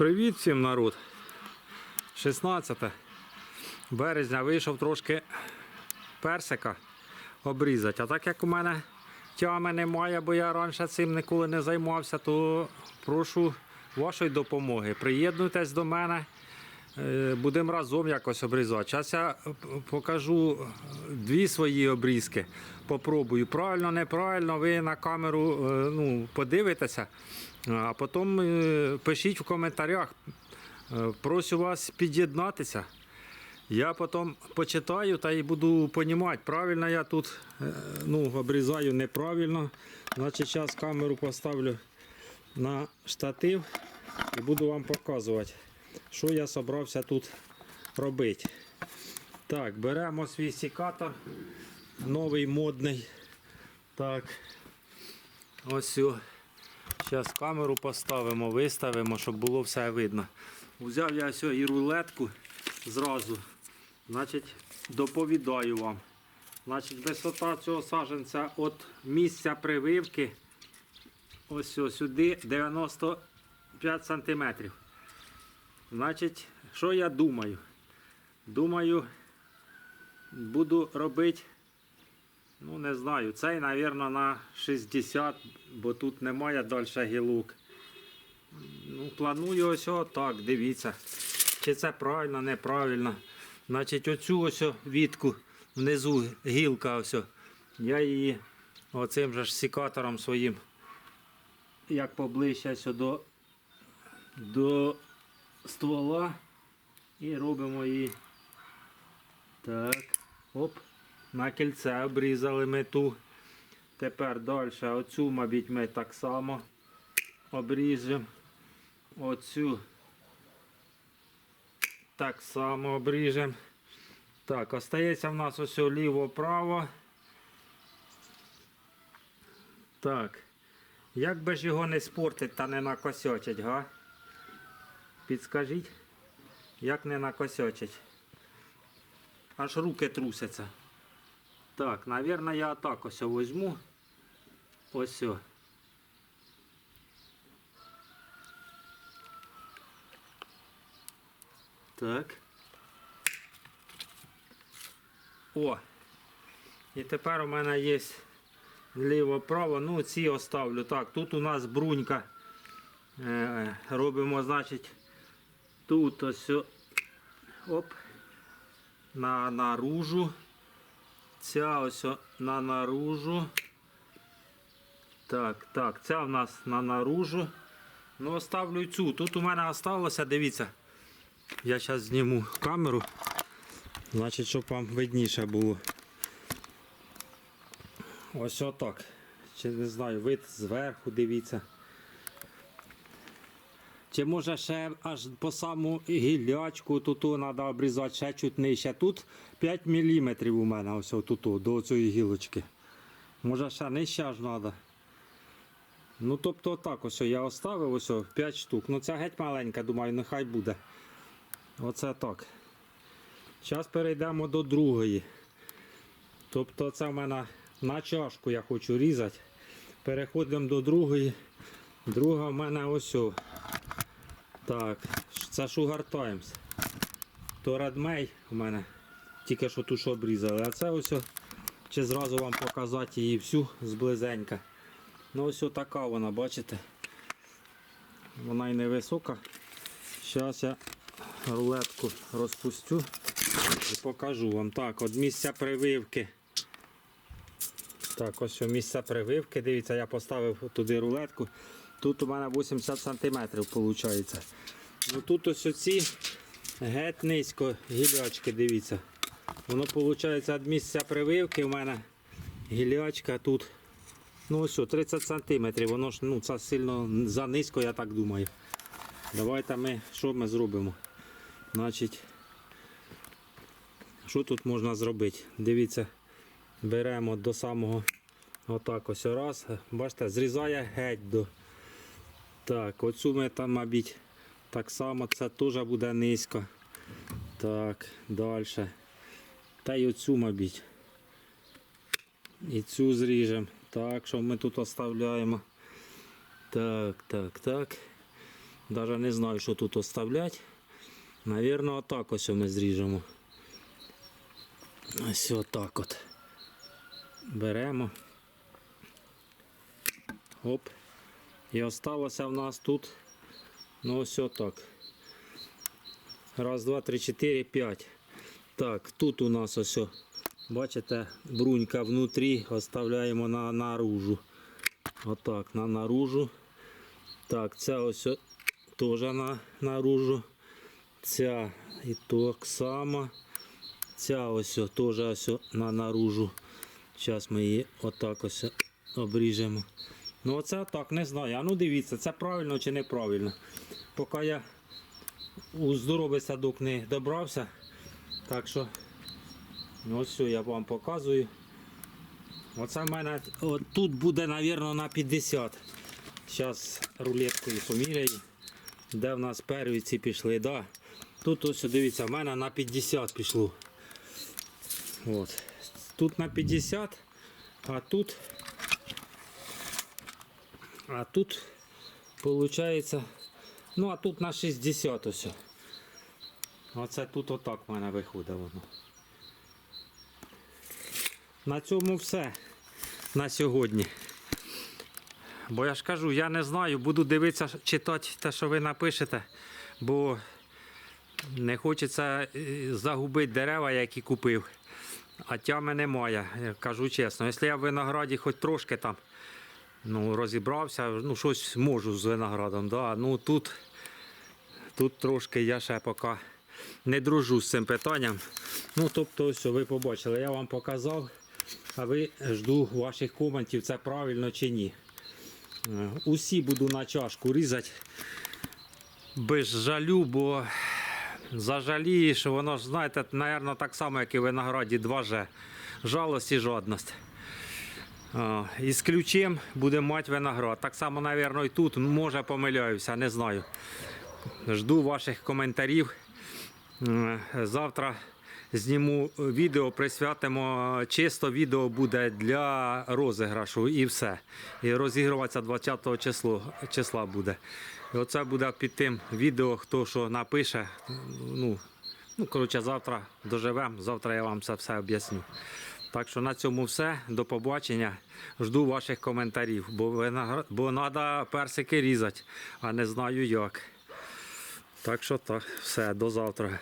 Привіт всім народ. 16 березня вийшов трошки персика обрізати. А так як у мене тями немає, бо я раніше цим ніколи не займався, то прошу вашої допомоги. Приєднуйтесь до мене. е, Будемо разом якось обрізати. Зараз я покажу дві свої обрізки. Попробую. Правильно, неправильно, ви на камеру е, ну, подивитеся, а потім е, пишіть в коментарях. Е, Прошу вас під'єднатися. Я потім почитаю та й буду розуміти, правильно я тут е, ну, обрізаю неправильно. Значить, зараз камеру поставлю на штатив і буду вам показувати, що я зібрався тут робити. Так, беремо свій сікатор, новий модний. Так, ось. Зараз камеру поставимо, виставимо, щоб було все видно. Взяв я ось і рулетку зразу. Значить, доповідаю вам. Значить, висота цього саженця від місця прививки ось ось сюди 95 сантиметрів. Значить, що я думаю? Думаю, буду робити, ну не знаю, цей, мабуть, на 60, бо тут немає далі гілок. Ну, планую ось так, дивіться. Чи це правильно, неправильно. Значить, оцю ось вітку внизу гілка ось. Я її оцим же ж сікатором своїм, як поближче ось до, до ствола. І робимо її. Так. Оп. На кільце обрізали ми ту. Тепер далі оцю, мабуть, ми так само обріжемо. Оцю так само обріжемо. Так, остається в нас ось ліво-право. Так. Як би ж його не спортить та не накосячить, га? Підскажіть, як не накосячить? Аж руки трусяться. Так, мабуть, я так ось візьму. Ось. Так. О. І тепер у мене є ліво-право. Ну, ці оставлю. Так, тут у нас брунька. Е, робимо, значить, тут ось. Оп. На наружу. Ця ось на наружу. Так, так, ця в нас на наружу. Ну, оставлю цю. Тут у мене осталося, дивіться. Я зараз зніму камеру. Значить, щоб вам видніше було. Ось отак. Чи не знаю, вид зверху дивіться. Чи може ще аж по саму гілячку тут треба обрізати ще чуть нижче. Тут 5 мм у мене ось тут до цієї гілочки. Може ще нижче аж треба. Ну тобто так ось я оставив ось 5 штук. Ну ця геть маленька, думаю, нехай буде. Оце так. Зараз перейдемо до другої. Тобто це в мене на чашку я хочу різати. Переходимо до другої. Друга в мене ось. Так, це Sugar Times. То Redmay у мене. Тільки що ту що обрізали. А це ось. Чи зразу вам показати її всю зблизенька. Ну ось така вона, бачите? Вона і невисока. Зараз я рулетку розпустю і покажу вам. Так, от місця прививки. Так, ось що місця прививки. Дивіться, я поставив туди рулетку. Тут у мене 80 см виходить. Ну тут ось оці геть низько гілячки, дивіться. Воно виходить від місця прививки у мене гілячка тут. Ну ось, о, 30 см. Воно ж ну, це сильно занизько, я так думаю. Давайте ми, що ми зробимо? Значить, що тут можна зробити? Дивіться, беремо до самого отак ось раз. Бачите, зрізає геть до. Так, оцю ми там, мабуть, так само, це теж буде низько. Так, далі. Та й оцю, мабуть. І цю зріжемо. Так, що ми тут оставляємо. Так, так, так. Даже не знаю, що тут оставляти. Навірно, отак ось ми зріжемо. Ось отак от. Беремо. Оп. І осталося в нас тут. Ну ось отак. Раз, два, три, чотири, п'ять. Так, тут у нас ось. Бачите, брунька внутрі оставляємо на наружу. Отак, на наружу. Так, ця ось теж на наружу. Ця і так само. Ця ось теж ось на наружу. Зараз ми її отак ось обріжемо. Ну оце так, не знаю. А ну дивіться, це правильно чи неправильно. Поки я у здоровий садок не добрався. Так що ну, ось все я вам показую. Оце в мене от тут буде, мабуть, на 50. Зараз рулеткою поміряю. Де в нас перві пішли, да. Тут ось дивіться, в мене на 50 пішло. От. Тут на 50, а тут. А тут виходить. Ну, а тут на 60 ось. Оце тут отак в мене виходить воно. На цьому все на сьогодні. Бо я ж кажу, я не знаю, буду дивитися, читати те, що ви напишете, бо не хочеться е, загубити дерева, які купив. А тями немає, кажу чесно. Якщо я в винограді хоч трошки там ну, розібрався, ну щось можу з виноградом. Да. Ну, тут, тут трошки я ще поки не дружу з цим питанням. Ну, тобто, ось ви побачили, я вам показав, а ви жду ваших коментів, це правильно чи ні. Е, Усі буду на чашку різати без жалю, бо зажалієш, воно ж, знаєте, напевно, так само, як і в винограді 2G. Жалость і жадність. А, І з ключем буде мати виноград. Так само, напевно, і тут, може помиляюся, не знаю. Жду ваших коментарів. Завтра зніму відео, присвятимо чисто відео буде для розіграшу і все. І розігруватися 20 число, числа буде. І оце буде під тим відео, хто що напише. Ну, ну коротше, завтра доживемо, завтра я вам це все об'ясню. Так що на цьому все. До побачення. Жду ваших коментарів, бо, виноград... бо треба персики різати, а не знаю як. Так що так, все, до завтра.